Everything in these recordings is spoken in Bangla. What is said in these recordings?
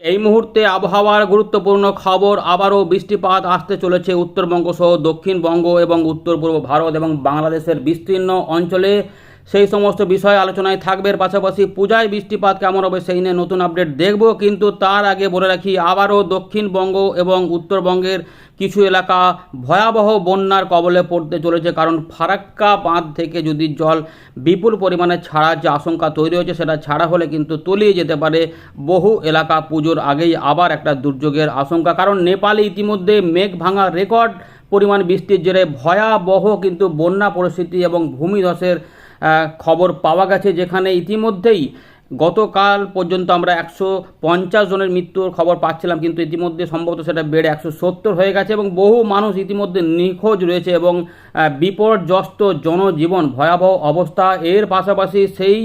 এই মুহূর্তে আবহাওয়ার গুরুত্বপূর্ণ খবর, আবারও বৃষ্টিপাত আসতে চলেছে উত্তরবঙ্গ সহ দক্ষিণবঙ্গ এবং উত্তর পূর্ব ভারত এবং বাংলাদেশের বিস্তীর্ণ অঞ্চলে। সেই সমস্ত বিষয় আলোচনায় থাকবে। পাশাপাশি পূজায় বৃষ্টিপাত কেমন হবে সেই নিয়ে নতুন আপডেট দেখব। কিন্তু তার আগে বলে রাখি, আবারও দক্ষিণবঙ্গ এবং উত্তরবঙ্গের কিছু এলাকা ভয়াবহ বন্যার কবলে পড়তে চলেছে। কারণ ফারাক্কা বাঁধ থেকে যদি জল বিপুল পরিমাণে ছাড়ার যে আশঙ্কা তৈরি হয়েছে, সেটা ছাড়া হলে কিন্তু তলিয়ে যেতে পারে বহু এলাকা। পুজোর আগেই আবার একটা দুর্যোগের আশঙ্কা। কারণ নেপালে ইতিমধ্যে মেঘ ভাঙা রেকর্ড। পরিমাণ বৃষ্টির জেরে ভয়াবহ কিন্তু বন্যা পরিস্থিতি এবং ভূমিধসের খবর পাওয়া গেছে যেখানে ইতিমধ্যেই গতকাল পর্যন্ত আমরা একশো পঞ্চাশ জনের মৃত্যুর খবর পাচ্ছিলাম, কিন্তু ইতিমধ্যে সম্ভবত সেটা বেড়ে একশো সত্তর হয়ে গেছে এবং বহু মানুষ ইতিমধ্যে নিখোঁজ রয়েছে এবং বিপর্যস্ত জনজীবন, ভয়াবহ অবস্থা। এর পাশাপাশি সেই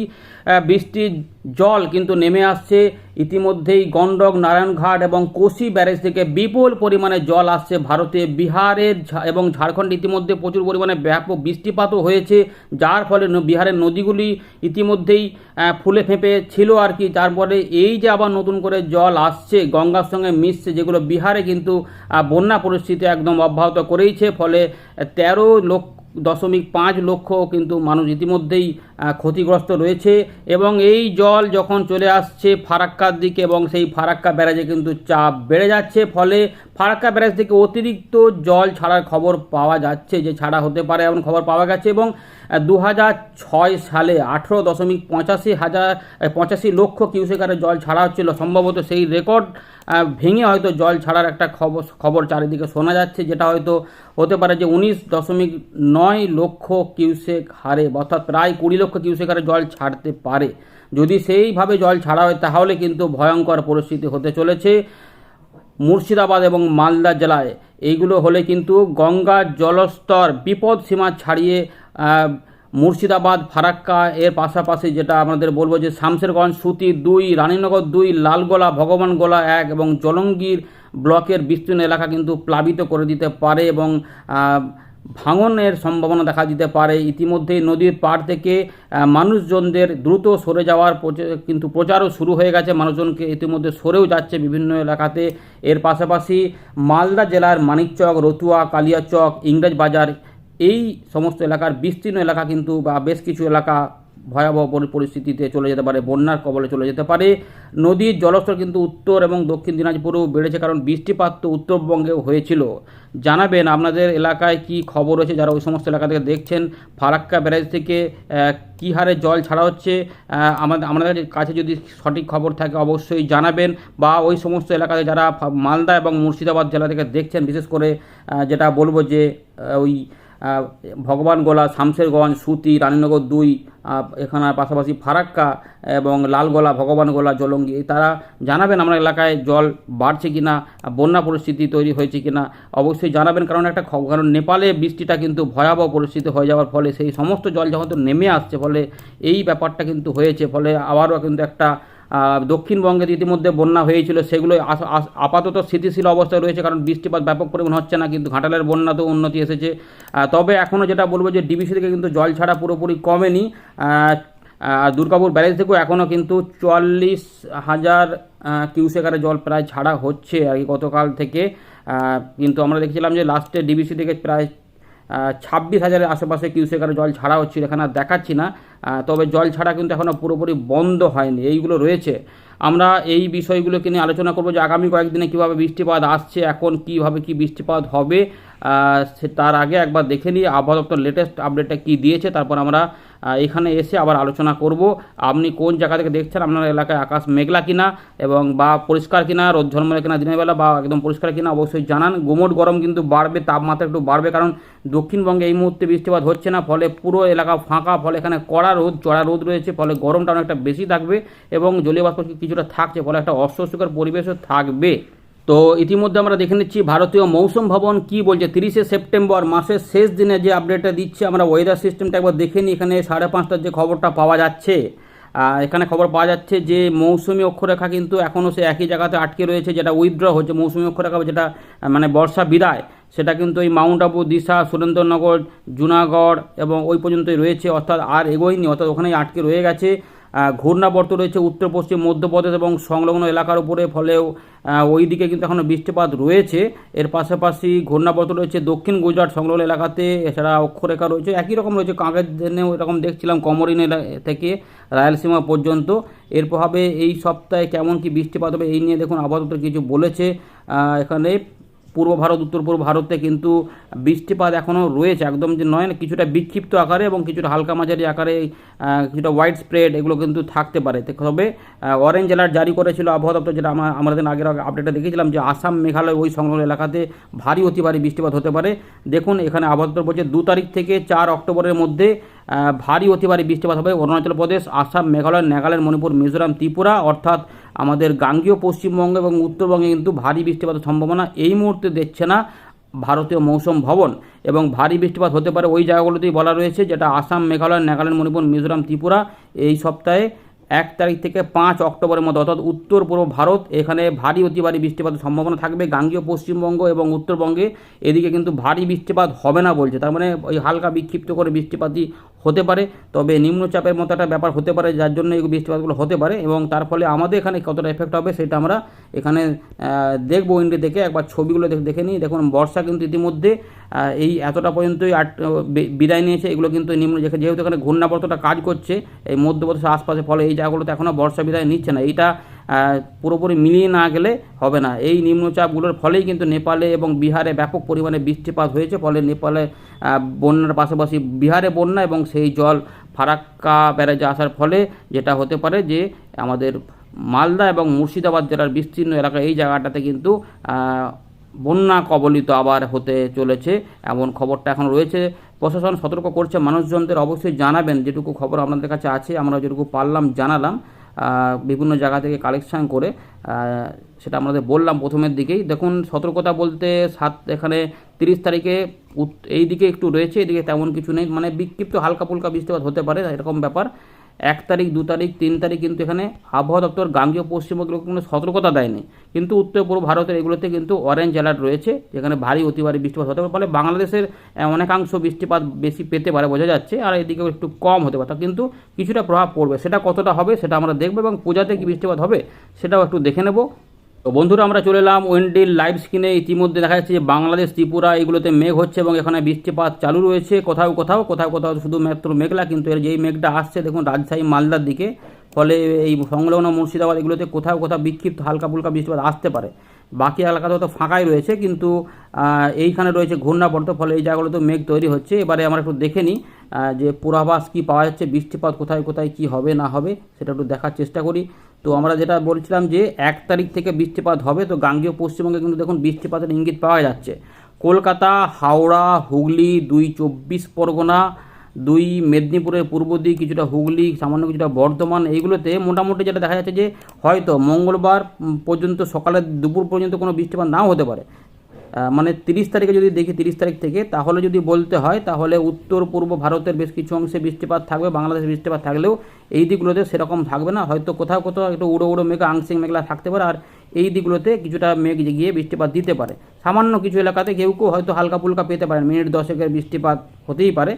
বৃষ্টির জল কিন্তু নেমে আসছে। ইতিমধ্যেই গন্ডক নারায়ণঘাট এবং কোশি ব্যারেজ থেকে বিপুল পরিমাণে জল আসছে ভারতে। বিহারের এবং ঝাড়খণ্ড ইতিমধ্যে প্রচুর পরিমাণে ব্যাপক বৃষ্টিপাতও হয়েছে। যার ফলে বিহারের নদীগুলি ইতিমধ্যেই ফুলে ফেঁপে ছিল আর কি। তারপরে এই যে আবার নতুন করে জল আসছে, গঙ্গার সঙ্গে মিশছে, যেগুলো বিহারে কিন্তু বন্যা পরিস্থিতি একদম অব্যাহত করেইছে। ফলে তেরো লক্ষ দশমিক পাঁচ লক্ষ কিন্তু মানুষ ইতিমধ্যেই ক্ষতিগ্রস্ত রয়েছে এবং এই জল যখন চলে আসছে ফারাক্কার দিকে এবং সেই ফারাক্কা ব্যারাজে কিন্তু চাপ বেড়ে যাচ্ছে। ফলে ফারাক্কা ব্যারাজ থেকে অতিরিক্ত জল ছাড়ার খবর পাওয়া যাচ্ছে, যে ছাড়া হতে পারে এমন খবর পাওয়া গেছে এবং দু সালে আঠেরো দশমিক পঁচাশি হাজার পঁচাশি লক্ষ কিউসেকারে জল ছাড়া হচ্ছিল। সম্ভবত সেই রেকর্ড ভেঙে হয়তো জল ছাড়ার একটা খবর খবর চারিদিকে শোনা যাচ্ছে, যেটা হয়তো হতে পারে যে উনিশ দশমিক নয় লক্ষ কিউসেক হারে, অর্থাৎ প্রায় কুড়ি লক্ষ কিউসেক হারে জল ছাড়তে পারে। যদি সেইভাবে জল ছাড়া হয়, তাহলে কিন্তু ভয়ঙ্কর পরিস্থিতি হতে চলেছে। মুর্শিদাবাদ এবং মালদা জেলায় এইগুলো হলে কিন্তু গঙ্গার জলস্তর বিপদ সীমা ছাড়িয়ে মুর্শিদাবাদ, ফারাক্কা, এর পাশাপাশি যেটা আমাদের বলব যে শামশেরগঞ্জ, সুতি দুই, রানীনগর দুই, লালগোলা, ভগবানগোলা এক এবং জলঙ্গির ব্লকের বিস্তীর্ণ এলাকা কিন্তু প্লাবিত করে দিতে পারে এবং ভাঙনের সম্ভাবনা দেখা দিতে পারে। ইতিমধ্যেই নদীর পাড় থেকে মানুষজনদের দ্রুত সরে যাওয়ার কিন্তু প্রচারও শুরু হয়ে গেছে। মানুষজনকে ইতিমধ্যে সরেও যাচ্ছে বিভিন্ন এলাকাতে। এর পাশাপাশি মালদা জেলার মানিকচক, রতুয়া, কালিয়াচক ইংরেজ বাজার এই সমস্ত এলাকার বিস্তীর্ণ এলাকা কিন্তু বা বেশ কিছু এলাকা ভয়াবহ পরি- পরিস্থিতিতে চলে যেতে পারে, বন্যার কবলে চলে যেতে পারে। নদীর জলস্তর কিন্তু উত্তর এবং দক্ষিণ দিনাজপুরেও বেড়েছে কারণ বৃষ্টিপাত তো উত্তরবঙ্গেও হয়েছিল। জানাবেন আপনাদের এলাকায় কি খবর হয়েছে যারা ওই সমস্ত এলাকা থেকে দেখছেন? ফারাক্কা ব্যারেজ থেকে কী হারে জল ছাড়া হচ্ছে? আমাদের আমাদের কাছে যদি সঠিক খবর থাকে অবশ্যই জানাবেন বা ওই সমস্ত এলাকাতে যারা মালদা এবং মুর্শিদাবাদ জেলা থেকে দেখছেন, বিশেষ করে যেটা বলব যে ওই ভগবানগোলা শামশেরগঞ্জ, সুতি, রানীনগর দুই এখানে পাশাপাশি ফারাক্কা এবং লালগোলা ভগবানগোলা জলঙ্গি তারা জানাবেন আমার এলাকায় জল বাড়ছে কিনা, বন্যা পরিস্থিতি তৈরি হয়েছে কি না অবশ্যই জানাবেন, কারণ একটা কারণ নেপালে বৃষ্টিটা কিন্তু ভয়াবহ পরিস্থিতি হয়ে যাওয়ার ফলে সেই সমস্ত জল যখন তো নেমে আসছে, ফলে এই ব্যাপারটা কিন্তু হয়েছে, ফলে আবারও কিন্তু একটা দক্ষিণবঙ্গে ইতিমধ্যে বন্যা হয়েছিল সেগুলো আপাতত স্থিতিশীল অবস্থায় রয়েছে, কারণ বৃষ্টিপাত ব্যাপক পরিমাণ হচ্ছে না, কিন্তু ঘাটালের বন্যাতেও উন্নতি এসেছে। তবে এখনও যেটা বলব যে ডিবিসি থেকে কিন্তু জল ছাড়া পুরোপুরি কমেনি। দুর্গাপুর ব্যারেজ থেকেও এখনও কিন্তু চুয়াল্লিশ হাজার কিউসেকারে জল প্রায় ছাড়া হচ্ছে আর কি গতকাল থেকে। কিন্তু আমরা দেখছিলাম যে লাস্টে ডিবিসি থেকে প্রায় ছাব্বিশ হাজারের আশেপাশে কিউসেকারে জল ছাড়া হচ্ছিল এখানে আর দেখাচ্ছি না। তবে জল ছাড়া কিন্তু এখনও পুরোপুরি বন্ধ হয়নি। এইগুলো রয়েছে। আমরা এই বিষয়গুলোকে নিয়ে আলোচনা করব যে আগামী কয়েকদিনে কীভাবে বৃষ্টিপাত আসছে, এখন কীভাবে কী বৃষ্টিপাত হবে তার আগে একবার দেখে নিই আবহাওয়া দপ্তর লেটেস্ট আপডেটটা কী দিয়েছে, তারপর আমরা এখানে এসে আবার আলোচনা করব। আপনি কোন জায়গা থেকে দেখছেন, আপনার এলাকায় আকাশ মেঘলা কিনা এবং বা পরিষ্কার কিনা, রোদ ঝলমলে কিনা দিনের বেলা বা একদম পরিষ্কার কিনা অবশ্যই জানান। গুমোট গরম কিন্তু বাড়বে, তাপমাত্রা একটু বাড়বে কারণ দক্ষিণবঙ্গে এই মুহূর্তে বৃষ্টিপাত হচ্ছে না, ফলে পুরো এলাকা ফাঁকা, ফলে এখানে কড়া রোদ, চড়া রোদ রয়েছে, ফলে গরমটা অনেকটা বেশি থাকবে এবং জলীয় বাষ্প কিছুটা থাকছে, ফলে একটা অস্বস্তিকর পরিবেশও থাকবে। তো ইতিমধ্যে আমরা দেখে নিচ্ছি ভারতীয় মৌসুম ভবন কি বলছে। তিরিশে সেপ্টেম্বর মাসের শেষ দিনে যে আপডেটটা দিচ্ছে, আমরা ওয়েদার সিস্টেমটা একবার দেখে নিই। এখানে সাড়ে পাঁচটার যে খবরটা পাওয়া যাচ্ছে এখানে খবর পাওয়া যাচ্ছে যে মৌসুমি অক্ষরেখা কিন্তু এখনও সে একই জায়গাতে আটকে রয়েছে, যেটা উইথড্র হচ্ছে। মৌসুমি অক্ষরেখা যেটা মানে বর্ষা বিদায়, সেটা কিন্তু ওই মাউন্ট আবু দিশা সুরেন্দ্রনগর জুনাগড় এবং ওই পর্যন্তই রয়েছে, অর্থাৎ আর এগোয়নি, অর্থাৎ ওখানেই আটকে রয়ে গেছে। ঘূর্ণাবর্ত রয়েছে উত্তর, পশ্চিম, মধ্যপ্রদেশ এবং সংলগ্ন এলাকার উপরে। ফলেও ওই দিকে কিন্তু এখনও বৃষ্টিপাত রয়েছে। এর পাশাপাশি ঘূর্ণাবর্ত রয়েছে দক্ষিণ গুজরাট সংলগ্ন এলাকাতে। এছাড়া অক্ষরেখা রয়েছে। একই রকম রয়েছে কাঁকের জেনেও এরকম দেখছিলাম কমরিন থেকে রায়লসীমা পর্যন্ত। এর প্রভাবে এই সপ্তাহে কেমন কি বৃষ্টিপাত হবে এই নিয়ে দেখুন দপ্তর কিছু বলেছে। এখানে পূর্ব ভারত, উত্তর পূর্ব ভারতে কিন্তু বৃষ্টিপাত এখনও রয়েছে। একদম যে নয় না কিছুটা বিক্ষিপ্ত আকারে এবং কিছুটা হালকা মাঝারি আকারে কিছুটা হোয়াইট স্প্রেড এগুলো কিন্তু থাকতে পারে। তবে অরেঞ্জ অ্যালার্ট জারি করেছিল আবহাওয়া দপ্তর, যেটা আমরা দিন আগের আপডেটে দেখেছিলাম যে আসাম, মেঘালয় ওই সংলগ্ন এলাকাতে ভারী অতি ভারী বৃষ্টিপাত হতে পারে। দেখুন, এখানে আবহাওয়া দপ্তর বলছে দু তারিখ থেকে চার অক্টোবরের মধ্যে ভারী অতি ভারী বৃষ্টিপাত হবে। অরুণাচল প্রদেশ, আসাম, মেঘালয়, নাগাল্যান্ড, মণিপুর, মিজোরাম, ত্রিপুরা, অর্থাৎ আমাদের গাঙ্গীয় পশ্চিমবঙ্গ এবং উত্তরবঙ্গে কিন্তু ভারী বৃষ্টিপাতের সম্ভাবনা এই মুহূর্তে দেখছে না ভারতীয় মৌসুম ভবন। এবং ভারী বৃষ্টিপাত হতে পারে ওই জায়গাগুলোতেই বলা রয়েছে, যেটা আসাম, মেঘালয়, নাগাল্যান্ড, মণিপুর, মিজোরাম, ত্রিপুরা এই সপ্তাহে এক তারিখ থেকে পাঁচ অক্টোবরের মধ্যে, অর্থাৎ উত্তর পূর্ব ভারত, এখানে ভারী অতি ভারী বৃষ্টিপাতের সম্ভাবনা থাকবে। গাঙ্গীয় পশ্চিমবঙ্গ এবং উত্তরবঙ্গে এদিকে কিন্তু ভারী বৃষ্টিপাত হবে না বলছে। তার মানে ওই হালকা বিক্ষিপ্ত করে বৃষ্টিপাতই হতে পারে, তবে নিম্নচাপের মতো একটা ব্যাপার হতে পারে, যার জন্য এই বৃষ্টিপাতগুলো হতে পারে এবং তার ফলে আমাদের এখানে কতটা এফেক্ট হবে সেটা আমরা এখানে দেখব উইন্ডে দেখে, একবার ছবিগুলো দেখে নিই। দেখুন, বর্ষা কিন্তু ইতিমধ্যে এই এতটা পর্যন্তই আট বিদায় নিয়েছে। এগুলো কিন্তু নিম্ন যেহেতু এখানে ঘূর্ণাবর্তটা কাজ করছে, এই মধ্যপ্রদেশের আশপাশে, ফলে এই জায়গাগুলোতে এখনও বর্ষা বিদায় নিচ্ছে না। এইটা পুরোপুরি মিলিয়ে না গেলে হবে না। এই নিম্নচাপগুলোর ফলেই কিন্তু নেপালে এবং বিহারে ব্যাপক পরিমাণে বৃষ্টিপাত হয়েছে। ফলে নেপালে বন্যার পাশাপাশি বিহারে বন্যা এবং সেই জল ফারাক্কা ব্যারেজে আসার ফলে যেটা হতে পারে যে আমাদের মালদা এবং মুর্শিদাবাদ জেলার বিস্তীর্ণ এলাকা এই জায়গাটাতে কিন্তু বন্যা কবলিত আবার হতে চলেছে এমন খবরটা এখন রয়েছে। প্রশাসন সতর্ক করছে। মানুষজনদের অবশ্যই জানাবেন। যেটুকু খবর আপনাদের কাছে আছে, আমরা যেটুকু পারলাম, জানালাম। বিভিন্ন জায়গা থেকে কালেকশান করে সেটা আমাদের বললাম প্রথমের দিকেই। দেখুন, সতর্কতা বলতে সাত, এখানে তিরিশ তারিখে এই দিকে একটু রয়েছে, এদিকে তেমন কিছু নেই। মানে বিক্ষিপ্ত হালকা ফুলকা বৃষ্টিপাত হতে পারে, এরকম ব্যাপার। এক তারিখ, দু তারিখ, তিন তারিখ কিন্তু এখানে আবহাওয়া দপ্তর গাঙ্গীয় পশ্চিমবঙ্গের কোনো সতর্কতা দেয়নি। কিন্তু উত্তর পূর্ব ভারতের এগুলোতে কিন্তু অরেঞ্জ অ্যালার্ট রয়েছে, যেখানে ভারী অতিভারী বৃষ্টিপাত হতে পারে, ফলে বাংলাদেশের অনেকাংশ বৃষ্টিপাত বেশি পেতে পারে বোঝা যাচ্ছে, আর এদিকেও একটু কম হতে পারে। কিন্তু কিছুটা প্রভাব পড়বে। সেটা কতটা হবে সেটা আমরা দেখব এবং পূজাতে কি বৃষ্টিপাত হবে সেটাও একটু দেখে নেব। তো বন্ধুরা, আমরা চলে এলাম ওয়েন্ডিল লাইভ স্ক্রিনে। ইতিমধ্যে দেখা যাচ্ছে যে বাংলাদেশ, ত্রিপুরা, এগুলোতে মেঘ হচ্ছে এবং এখানে বৃষ্টিপাত চালু রয়েছে। কোথাও কোথাও কোথাও কোথাও শুধুমাত্র মেঘলা, কিন্তু এর যেই মেঘটা আসছে, দেখুন, রাজশাহী, মালদার দিকে। ফলে এই সংলগ্ন মুর্শিদাবাদ, এগুলোতে কোথাও কোথাও বিক্ষিপ্ত হালকা ফুলকা বৃষ্টিপাত আসতে পারে। বাকি এলাকাতেও তো ফাঁকাই রয়েছে, কিন্তু এইখানে রয়েছে ঘূর্ণাবর্ত, ফলে এই জায়গাগুলোতে মেঘ তৈরি হচ্ছে। এবারে আমরা একটু দেখে নিই যে পূর্বাভাস কী পাওয়া যাচ্ছে, বৃষ্টিপাত কোথায় কোথায়, কি হবে, না হবে, সেটা একটু দেখার চেষ্টা করি। তো আমরা যেটা বলছিলাম যে, এক তারিখ থেকে বৃষ্টিপাত হবে, তো গাঙ্গীয় পশ্চিমবঙ্গে কিন্তু দেখুন বৃষ্টিপাতের ইঙ্গিত পাওয়া যাচ্ছে। কলকাতা, হাওড়া, হুগলি, দুই চব্বিশ পরগনা দুই মেদিনীপুরের পূর্ব দিক, কিছুটা হুগলি, সামান্য কিছুটা বর্ধমান, এইগুলোতে মোটামুটি যেটা দেখা যাচ্ছে যে হয়তো মঙ্গলবার পর্যন্ত সকালে দুপুর পর্যন্ত কোনো বৃষ্টিপাত নাও হতে পারে। মানে তিরিশ তারিখে যদি দেখি তিরিশ তারিখ থেকে, তাহলে যদি বলতে হয়, তাহলে উত্তর, পূর্ব ভারতের বেশ কিছু অংশে বৃষ্টিপাত থাকবে, বাংলাদেশে বৃষ্টিপাত থাকলেও এই দিকগুলোতে সেরকম থাকবে না। হয়তো কোথাও কোথাও একটু উড়ো উড়ো মেঘ, আংশিক মেঘলা থাকতে পারে, আর এই দিকগুলোতে কিছুটা মেঘ গিয়ে বৃষ্টিপাত দিতে পারে। সামান্য কিছু এলাকাতে কেউ কেউ হয়তো হালকা ফুলকা পেতে পারেন। মিনিট দশেকের বৃষ্টিপাত হতেই পারে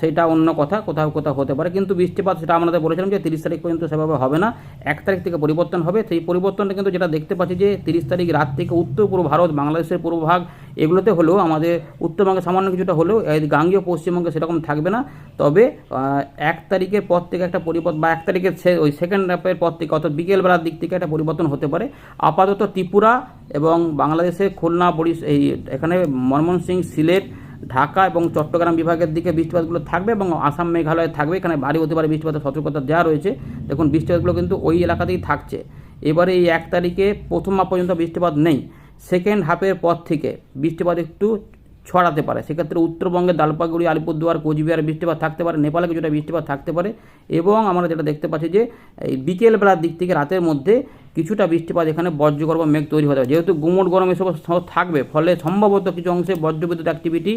সেটা অন্য কথা, কোথাও কোথাও হতে পারে। কিন্তু বৃষ্টিপাত, সেটা আমাদের বলেছিলাম যে তিরিশ তারিখ পর্যন্ত সেভাবে হবে না। এক তারিখ থেকে পরিবর্তন হবে। সেই পরিবর্তনটা কিন্তু যেটা দেখতে পাচ্ছি যে তিরিশ তারিখ রাত থেকে উত্তর পূর্ব ভারত, বাংলাদেশের পূর্বভাগ এগুলোতে হলেও আমাদের উত্তরবঙ্গে সামান্য কিছুটা হলেও গাঙ্গীয় পশ্চিমবঙ্গে সেরকম থাকবে না। তবে এক তারিখের পর থেকে একটা পরিবর্তন বা এক তারিখের ওই সেকেন্ড হাফের পর থেকে, অর্থাৎ বিকেলবেলার দিক থেকে একটা পরিবর্তন হতে পারে। আপাতত ত্রিপুরা এবং বাংলাদেশে খুলনা, বরিশ এই এখানে ময়মনসিংহ সিলেট, ঢাকা এবং চট্টগ্রাম বিভাগের দিকে বৃষ্টিপাতগুলো থাকবে এবং আসাম মেঘালয়ে থাকবে। এখানে ভারী হতে পারে বৃষ্টিপাতের সতর্কতা দেওয়া রয়েছে। দেখুন, বৃষ্টিপাতগুলো কিন্তু ওই এলাকাতেই থাকছে। এবারে এই এক তারিখে প্রথম মাপ পর্যন্ত বৃষ্টিপাত নেই। সেকেন্ড হাফের পর থেকে বৃষ্টিপাত একটু ছড়াতে পারে। সেক্ষেত্রে উত্তরবঙ্গে দালপাগুড়ি আলিপুরদুয়ার, কোচবিহার বৃষ্টিপাত থাকতে পারে। নেপালে কিছুটা বৃষ্টিপাত থাকতে পারে। এবং আমরা যেটা দেখতে পাচ্ছি যে এই বিকেলবেলার দিক থেকে রাতের মধ্যে কিছুটা বৃষ্টিপাত এখানে বজ্রগর্ভ মেঘ তৈরি হতে পারে। যেহেতু গুমট গরম এসব থাকবে, ফলে সম্ভবত কিছু অংশে বজ্রবিদ্যুৎ অ্যাক্টিভিটি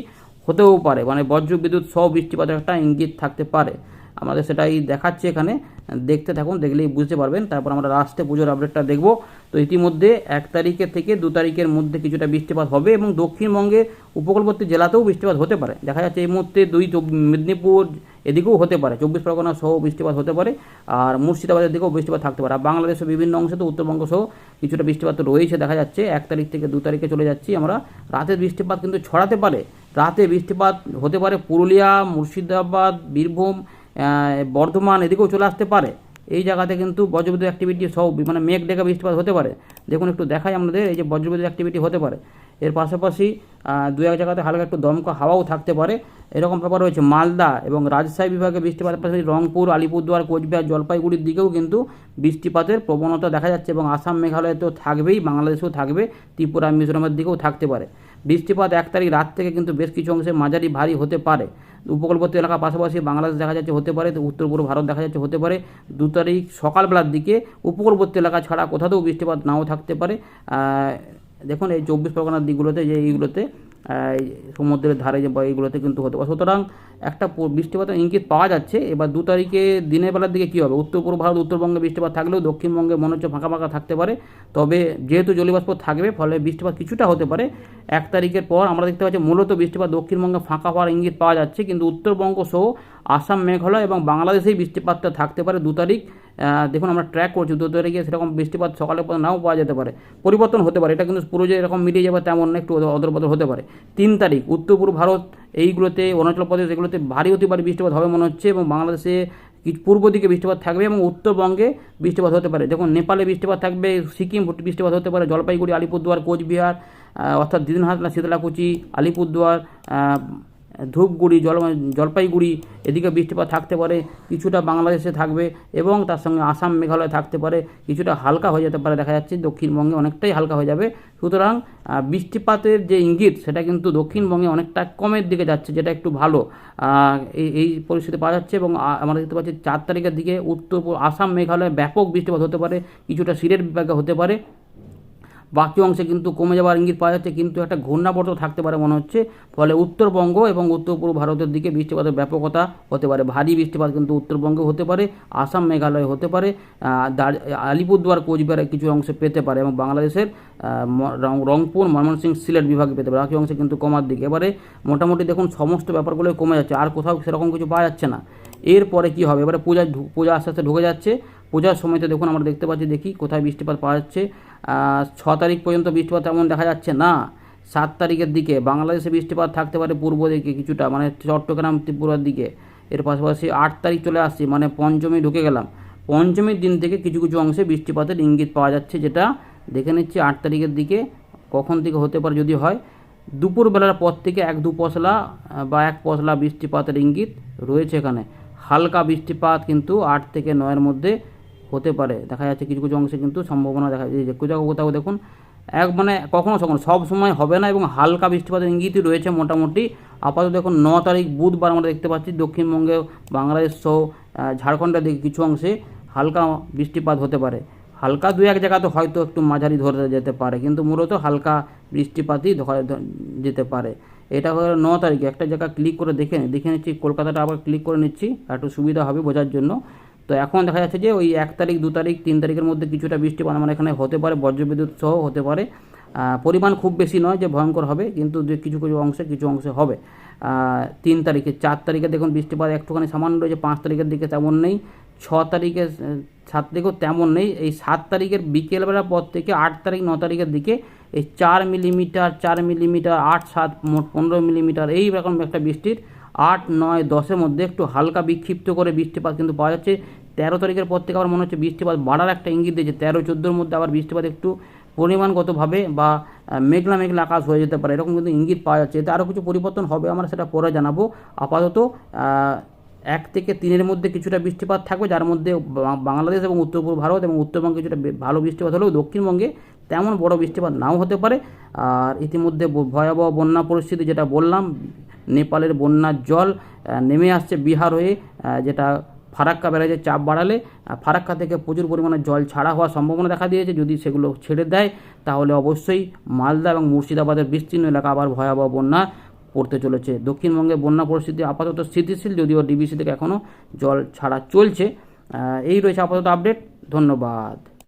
হতেও পারে। মানে বজ্র বিদ্যুৎ সহ বৃষ্টিপাতের একটা ইঙ্গিত থাকতে পারে। আমাদের সেটাই দেখাচ্ছে এখানে। দেখতে থাকুন, দেখলেই বুঝতে পারবেন। তারপর আমরা লাস্টে পুজোর আপডেটটা দেখব। তো ইতিমধ্যে এক তারিখে থেকে দু তারিখের মধ্যে কিছুটা বৃষ্টিপাত হবে এবং দক্ষিণবঙ্গে উপকূলবর্তী জেলাতেও বৃষ্টিপাত হতে পারে। দেখা যাচ্ছে এই মুহূর্তে দুই মেদিনীপুর এদিকেও হতে পারে। চব্বিশ পরগনা সহ বৃষ্টিপাত হতে পারে আর মুর্শিদাবাদের দিকেও বৃষ্টিপাত থাকতে পারে। আর বাংলাদেশের বিভিন্ন অংশে তো উত্তরবঙ্গ সহ কিছুটা বৃষ্টিপাত রয়েছে, দেখা যাচ্ছে। এক তারিখ থেকে দু তারিখে চলে যাচ্ছি আমরা। রাতের বৃষ্টিপাত কিন্তু ছড়াতে পারে। রাতে বৃষ্টিপাত হতে পারে পুরুলিয়া, মুর্শিদাবাদ, বীরভূম বর্ধমান এদিকেও চলে আসতে পারে। এই জায়গাতে কিন্তু বজ্রবিদ্যুৎ অ্যাক্টিভিটি সব মানে মেঘ ডেকা বৃষ্টিপাত হতে পারে। দেখুন, একটু দেখাই আমাদের, এই যে বজ্রবিদ্যুৎ অ্যাক্টিভিটি হতে পারে। এর পাশাপাশি দু এক জায়গাতে হালকা একটু দমকা হাওয়াও থাকতে পারে। এরকম ব্যাপার রয়েছে মালদা এবং রাজশাহী বিভাগে বৃষ্টিপাতের পাশাপাশি রংপুর, আলিপুরদুয়ার, কোচবিহার, জলপাইগুড়ির দিকেও কিন্তু বৃষ্টিপাতের প্রবণতা দেখা যাচ্ছে এবং আসাম মেঘালয়ে তো থাকবেই, বাংলাদেশেও থাকবে, ত্রিপুরা, মিজোরামের দিকেও থাকতে পারে। বৃষ্টিপাত এক তারিখ রাত থেকে কিন্তু বেশ কিছু অংশে মাঝারি ভারী হতে পারে। উপকূলবর্তী এলাকার পাশাপাশি বাংলাদেশ দেখা যাচ্ছে হতে পারে, তো উত্তর পূর্ব ভারত দেখা যাচ্ছে হতে পারে। দু তারিখ সকালবেলার দিকে উপকূলবর্তী এলাকা ছাড়া কোথাতেও বৃষ্টিপাত নাও থাকতে পারে। দেখুন এই চব্বিশ পরগনার দিকগুলোতে, যে এইগুলোতে সমুদ্রের ধারে যে এইগুলোতে কিন্তু হতে পারে। সুতরাং একটা বৃষ্টিপাতের ইঙ্গিত পাওয়া যাচ্ছে। এবার দু তারিখে দিনের বেলার দিকে কী হবে? উত্তর পূর্ব ভারত, উত্তরবঙ্গে বৃষ্টিপাত থাকলেও দক্ষিণবঙ্গে মনে হচ্ছে ফাঁকা ফাঁকা থাকতে পারে। তবে যেহেতু জলীয়বাষ্প থাকবে, ফলে বৃষ্টিপাত কিছুটা হতে পারে। এক তারিখের পর আমরা দেখতে পাচ্ছি মূলত বৃষ্টিপাত দক্ষিণবঙ্গে ফাঁকা হওয়ার ইঙ্গিত পাওয়া যাচ্ছে। কিন্তু উত্তরবঙ্গ সহ আসাম, মেঘালয় এবং বাংলাদেশেই বৃষ্টিপাতটা থাকতে পারে দু তারিখ। দেখুন আমরা ট্র্যাক করছি দু তারিখে সেরকম বৃষ্টিপাত সকালের পর নাও পাওয়া যেতে পারে। পরিবর্তন হতে পারে, এটা কিন্তু পুরো যে এরকম মিলিয়ে যাবে তেমন একটু অদর বদল হতে পারে। তিন তারিখ, উত্তর পূর্ব ভারত, এইগুলোতে, অরুণাচল প্রদেশ, এগুলোতে ভারী অতি ভারী বৃষ্টিপাত হবে মনে হচ্ছে এবং বাংলাদেশে পূর্ব দিকে বৃষ্টিপাত থাকবে এবং উত্তরবঙ্গে বৃষ্টিপাত হতে পারে। দেখুন, নেপালে বৃষ্টিপাত থাকবে, সিকিম বৃষ্টিপাত হতে পারে, জলপাইগুড়ি, আলিপুরদুয়ার, কোচবিহার অর্থাৎ দিদিনহাট শীতলাকুচি, আলিপুরদুয়ার ধূপগুড়ি জল জলপাইগুড়ি, এদিকে বৃষ্টিপাত থাকতে পারে, কিছুটা বাংলাদেশে থাকবে এবং তার সঙ্গে আসাম, মেঘালয় থাকতে পারে, কিছুটা হালকা হয়ে যেতে পারে, দেখা যাচ্ছে দক্ষিণবঙ্গে অনেকটাই হালকা হয়ে যাবে। সুতরাং বৃষ্টিপাতের যে ইঙ্গিত, সেটা কিন্তু দক্ষিণবঙ্গে অনেকটা কমের দিকে যাচ্ছে, যেটা একটু ভালো। এই এই পরিস্থিতি পাওয়া যাচ্ছে এবং আমরা দেখতে পাচ্ছি চার তারিখের দিকে উত্তর আসাম, মেঘালয়ে ব্যাপক বৃষ্টিপাত হতে পারে, কিছুটা সিলেট বিভাগে হতে পারে। বাকি অংশে কিন্তু কমে যাওয়ার ইঙ্গিত পাওয়া যাচ্ছে, কিন্তু একটা ঘূর্ণাবর্ত থাকতে পারে মনে হচ্ছে। ফলে উত্তরবঙ্গ এবং উত্তর পূর্ব ভারতের দিকে বৃষ্টিপাতের ব্যাপকতা হতে পারে। ভারী বৃষ্টিপাত কিন্তু উত্তরবঙ্গে হতে পারে, আসাম, মেঘালয় হতে পারে আলিপুরদুয়ার কোচবিহারের কিছু অংশে পেতে পারে এবং বাংলাদেশের রংপুর, ময়মনসিংহ, সিলেট বিভাগে পেতে পারে। বাকি অংশে কিন্তু কমার দিকে। এবারে মোটামুটি দেখুন, সমস্ত ব্যাপারগুলোই কমে যাচ্ছে, আর কোথাও সেরকম কিছু পাওয়া যাচ্ছে না। এরপরে কি হবে? এবারে পূজা পূজা আস্তে আস্তে ঢুকে যাচ্ছে। পূজার সময়তে দেখুন, আমরা দেখতে পাচ্ছি, দেখি কোথায় বৃষ্টিপাত পাওয়া যাচ্ছে। ছ তারিখ পর্যন্ত বৃষ্টিপাত তেমন দেখা যাচ্ছে না। সাত তারিখের দিকে বাংলাদেশে বৃষ্টিপাত থাকতে পারে পূর্ব দিকে কিছুটা মানে চট্টগ্রাম ত্রিপুরার দিকে। এর পাশাপাশি আট তারিখ চলে আসছি মানে পঞ্চমী ঢুকে গেলাম। পঞ্চমীর দিন থেকে কিছু কিছু অংশে বৃষ্টিপাতের ইঙ্গিত পাওয়া যাচ্ছে, যেটা দেখে নিচ্ছি আট তারিখের দিকে কখন থেকে হতে পারে যদি হয়। দুপুরবেলার পর থেকে এক দু পশলা বা এক পশলা বৃষ্টিপাতের ইঙ্গিত রয়েছে এখানে। হালকা বৃষ্টিপাত কিন্তু আট থেকে নয়ের মধ্যে হতে পারে। দেখা যাচ্ছে কিছু কিছু অংশে কিন্তু সম্ভাবনা দেখা যাচ্ছে কোথাও কোথাও দেখুন, এক মানে কখনো কখনো সব সময় হবে না এবং হালকা বৃষ্টিপাতের ইঙ্গিতই রয়েছে মোটামুটি। আপাতত দেখুন, ন তারিখ বুধবার আমরা দেখতে পাচ্ছি দক্ষিণবঙ্গে বাংলাদেশ সহ ঝাড়খণ্ডের দিকে কিছু অংশে হালকা বৃষ্টিপাত হতে পারে। হালকা দু এক জায়গাতে হয়তো একটু মাঝারি ধরে যেতে পারে, কিন্তু মূলত হালকা বৃষ্টিপাতই ধরে যেতে পারে। এটা হলো ন তারিখে। একটা জায়গা ক্লিক করে দেখে দেখে নিচ্ছি, কলকাতাটা আবার ক্লিক করে নিচ্ছি একটু সুবিধা হবে বোঝার জন্য। তো এখন দেখা যাচ্ছে যে ওই এক তারিখ, দু তারিখ, তিন তারিখের মধ্যে কিছুটা বৃষ্টিপাত আমার এখানে হতে পারে, বজ্রবিদ্যুৎ সহ হতে পারে। পরিমাণ খুব বেশি নয় যে ভয়ঙ্কর হবে, কিন্তু যে কিছু কিছু অংশে কিছু অংশে হবে। তিন তারিখে, চার তারিখে দেখুন বৃষ্টিপাত একটুখানি সামান্য রয়েছে, পাঁচ তারিখের দিকে তেমন নেই, ছ তারিখে সাত তারিখেও তেমন নেই। এই সাত তারিখের বিকেলবেলার পর থেকে আট তারিখ, ন তারিখের দিকে এই চার মিলিমিটার চার মিলিমিটার, আট, সাত, মোট পনেরো মিলিমিটার এই রকম একটা বৃষ্টির আট, নয়, দশের মধ্যে একটু হালকা বিক্ষিপ্ত করে বৃষ্টিপাত কিন্তু পাওয়া যাচ্ছে। তেরো তারিখের পর থেকে আবার মনে হচ্ছে বৃষ্টিপাত বাড়ার একটা ইঙ্গিত দিয়েছে। তেরো, চোদ্দোর মধ্যে আবার বৃষ্টিপাত একটু পরিমাণগতভাবে বা মেঘলা মেঘলা আকাশ হয়ে যেতে পারে। এরকম কিন্তু ইঙ্গিত পাওয়া যাচ্ছে। এতে আরও কিছু পরিবর্তন হবে আমরা সেটা পরে জানাব। আপাতত এক থেকে তিনের মধ্যে কিছুটা বৃষ্টিপাত থাকবে, যার মধ্যে বাংলাদেশ এবং উত্তর পূর্ব ভারত এবং উত্তরবঙ্গে কিছুটা ভালো বৃষ্টিপাত হলেও দক্ষিণবঙ্গে তেমন বড় বৃষ্টিপাত নাও হতে পারে। আর ইতিমধ্যে ভয়াবহ বন্যা পরিস্থিতি যেটা বললাম, নেপালের বন্যার জল নেমে আসছে বিহার হয়ে যেটা ফারাক্কা ব্যারাজের চাপ বাড়ালে ফারাক্কা থেকে প্রচুর পরিমাণে জল ছাড়া হওয়ার সম্ভাবনা দেখা দিয়েছে। যদি সেগুলো ছেড়ে দেয়, তাহলে অবশ্যই মালদা এবং মুর্শিদাবাদের বিস্তীর্ণ এলাকা আবার ভয়াবহ বন্যা পড়তে চলেছে। দক্ষিণবঙ্গে বন্যা পরিস্থিতি আপাতত স্থিতিশীল, যদিও ডিবিসি থেকে এখনও জল ছাড়া চলছে। এই রয়েছে আপাতত আপডেট। ধন্যবাদ।